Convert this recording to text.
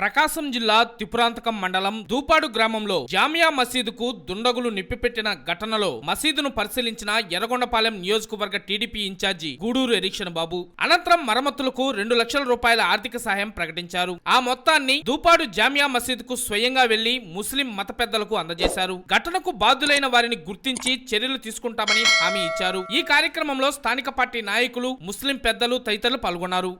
ప్రకాశం జిల్లా త్రిపురాంతకం మండలం దూపాడు గ్రామంలో జామియా మసీదుకు దుండగులు నిప్పిపెట్టిన ఘటనలో మసీదును పరిశీలించిన ఎర్రగొండపాలెం నియోజకవర్గ టీడీపీ ఇన్ఛార్జి గూడూరు ఎరీక్షన్ బాబు. అనంతరం మరమ్మతులకు రెండు లక్షల రూపాయల ఆర్థిక సహాయం ప్రకటించారు. ఆ మొత్తాన్ని దూపాడు జామియా మసీదుకు స్వయంగా వెళ్ళి ముస్లిం మత పెద్దలకు అందజేశారు. ఘటనకు బాధ్యులైన వారిని గుర్తించి చర్యలు తీసుకుంటామని హామీ ఇచ్చారు. ఈ కార్యక్రమంలో స్థానిక పార్టీ నాయకులు ముస్లిం పెద్దలు తదితరులు పాల్గొన్నారు.